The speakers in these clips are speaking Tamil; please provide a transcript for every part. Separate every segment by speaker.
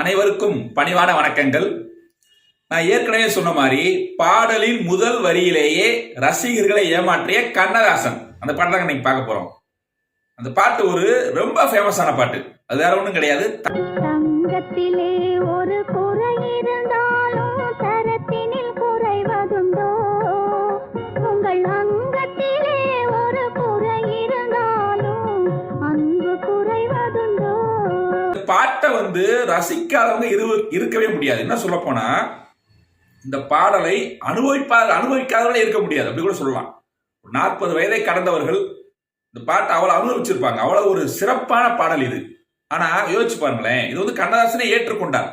Speaker 1: அனைவருக்கும் பணிவான வணக்கங்கள். நான் ஏற்கனவே சொன்ன மாதிரி பாடலின் முதல் வரியிலேயே ரசிகர்களை ஏமாற்றிய கண்ணதாசன். அந்த பாட்டு தான் இன்னைக்கு பார்க்க போறோம். அந்த பாட்டு ஒரு ரொம்ப ஃபேமஸான பாட்டு. அது வேற ஒன்றும் கிடையாது.
Speaker 2: தங்கத்திலே ஒரு குறை
Speaker 1: இருந்தால் பாட்டை வந்து ரசிக்காதவங்க இரு இருக்கவே முடியாது. என்ன சொல்ல போனா இந்த பாடலை அனுபவிப்பாத அனுபவிக்காதவர்களே இருக்க முடியாது. அப்படி கூட சொல்லலாம். நாற்பது வயதை கடந்தவர்கள் இந்த பாட்டை அவ்வளவு அனுபவிச்சிருப்பாங்க. அவ்வளவு ஒரு சிறப்பான பாடல் இது. ஆனா யோசிச்சு பாருங்களேன். இது வந்து கண்ணதாசனே ஏற்றுக்கொண்டார்.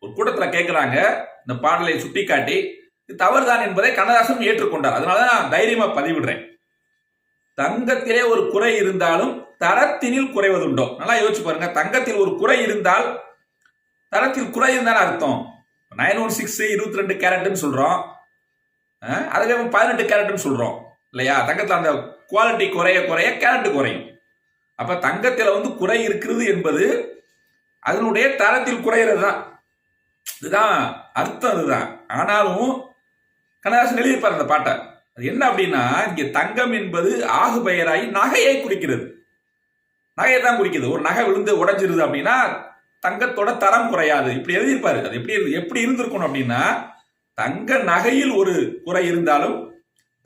Speaker 1: ஒரு கூட்டத்துல கேட்கிறாங்க இந்த பாடலை சுட்டிக்காட்டி இது தவறுதான் என்பதை கண்ணதாசன் ஏற்றுக்கொண்டார். அதனால நான் தைரியமா பதிவிடுறேன். தங்கத்திலே ஒரு குறை இருந்தாலும் தரத்தினில் குறைவதுண்டோ? நல்லா யோசிச்சு பாருங்க. தங்கத்தில் ஒரு குறை இருந்தால் தரத்தில் குறை இருந்தால் அர்த்தம்? நைன் ஒன் சிக்ஸ் இருபத்தி ரெண்டு கேரட்னு சொல்றோம் அதுவே பதினெட்டு கேரட்னு சொல்றோம். இல்லையா? தங்கத்தில் அந்த குவாலிட்டி குறைய குறைய கேரட் குறையும். அப்ப தங்கத்தில் வந்து குறை இருக்கிறது என்பது அதனுடைய தரத்தில் குறையிறது தான் இதுதான் அர்த்தம் அதுதான் ஆனாலும் கண்ணதாசன் எழுதியிருப்பார் அந்த பாட்டை. அது என்ன அப்படின்னா இங்கே தங்கம் என்பது ஆகு பெயராகி நகையை குறிக்கிறது நகையை தான் குறிக்கிறது ஒரு நகை விழுந்து உடைஞ்சிருது அப்படின்னா தங்கத்தோட தரம் குறையாது. இப்படி எழுதியிருப்பாரு. அது எப்படி எப்படி இருந்திருக்கணும் அப்படின்னா தங்க நகையில் ஒரு குறை இருந்தாலும்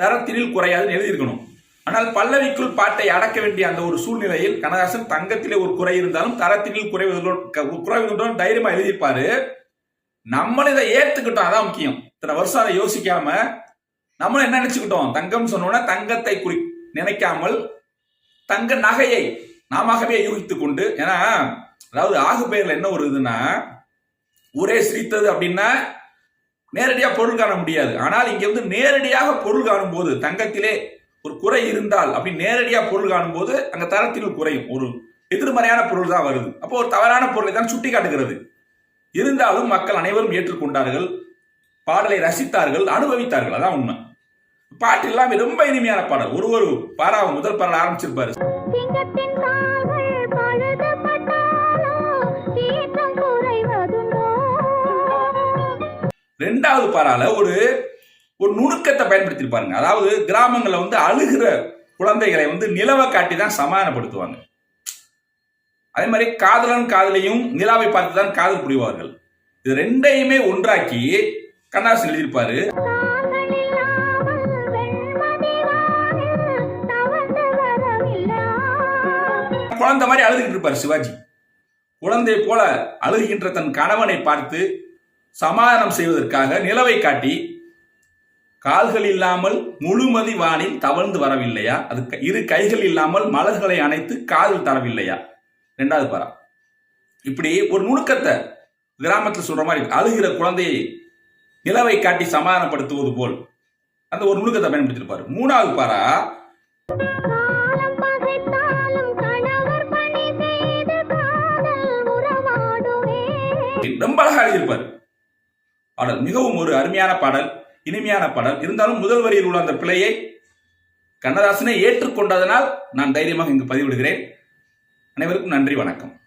Speaker 1: தரத்தினில் குறையாதுன்னு எழுதியிருக்கணும். ஆனால் பல்லவிக்குள் பாட்டை அடக்க வேண்டிய அந்த ஒரு சூழ்நிலையில் கனகாசன் தங்கத்திலே ஒரு குறை இருந்தாலும் தரத்தினில் குறைவதுடன் குறைவதுடன் தைரியமா எழுதியிருப்பாரு. நம்மளும் இதை ஏத்துக்கிட்டோம். அதான் முக்கியம். இத்தனை வருஷம் அதை யோசிக்காம நம்மளும் என்ன நினைச்சுக்கிட்டோம்? தங்கம் சொன்னோன்னா தங்கத்தை குறி நினைக்காமல் தங்க நகையை நாமவே யூகித்து கொண்டு ஏன்னா அதாவது ஆகு பெயர்ல என்ன ஒரு இதுன்னா ஊரே சிரித்தது அப்படின்னா நேரடியாக பொருள் காண முடியாது. ஆனால் இங்க வந்து நேரடியாக பொருள் காணும் போது தங்கத்திலே ஒரு குறை இருந்தால் அப்படி நேரடியாக பொருள் காணும் போது அங்க தரத்தில் குறையும். ஒரு எதிர்மறையான பொருள் தான் வருது. அப்போ ஒரு தவறான பொருளை தான் சுட்டி காட்டுகிறது. இருந்தாலும் மக்கள் அனைவரும் ஏற்றுக்கொண்டார்கள் பாடலை ரசித்தார்கள் அனுபவித்தார்கள். அதான் உண்மை. பாட்டு எல்லாமே ரொம்ப இனிமையான பாடல். ஒரு ஒரு பாரா முதல் பாடல் ஆரம்பிச்சிருப்பாரு. ரெண்டாவது பாரால ஒரு ஒரு நுணுக்கத்தை பயன்படுத்தியிருப்பாருங்க அதாவது கிராமங்கள்ல வந்து அழுகிற குழந்தைகளை வந்து நிலவை காட்டி தான் சமாதானப்படுத்துவாங்க. அதே மாதிரி காதலன் காதலையும் நிலாவை பார்த்து தான் காதல் புரிவார்கள். இது ரெண்டையுமே ஒன்றாக்கி கண்ணாசன் எழுதியிருப்பாரு. குழந்தை மாதிரி அழுதுகிட்டு இருப்பார் சிவாஜி. குழந்தை போல அழுகின்ற தன் கணவனை பார்த்து சமாதானம் செய்வதற்காக நிலவை காட்டி கால்கள் இல்லாமல் முழுமதி வானில் தவழ்ந்து வரவில்லையா? அது க- இரு கைகள் இல்லாமல் மலர்களை அணைத்து காதில் தரவில்லையா? ரெண்டாவது பாரா. இப்படி ஒரு நுணுக்கத்தை கிராமத்தில் சொல்ற மாதிரி அழுகிற குழந்தையை நிலவை காட்டி சமாதானப்படுத்துவது போல். அந்த ஒரு நுணுக்கத்தை பயன்படுத்தியிருப்பாரு மூணாவது பாரா ரொம்ப அழகாக எழுதியிருப்பார். பாடல் மிகவும் ஒரு அருமையான பாடல் இனிமையான பாடல். இருந்தாலும் முதல் வரியில் உள்ள அந்த பிழையை கண்ணதாசனை ஏற்றுக்கொண்டதனால் நான் தைரியமாக இங்கு பதிவிடுகிறேன். அனைவருக்கும் நன்றி வணக்கம்.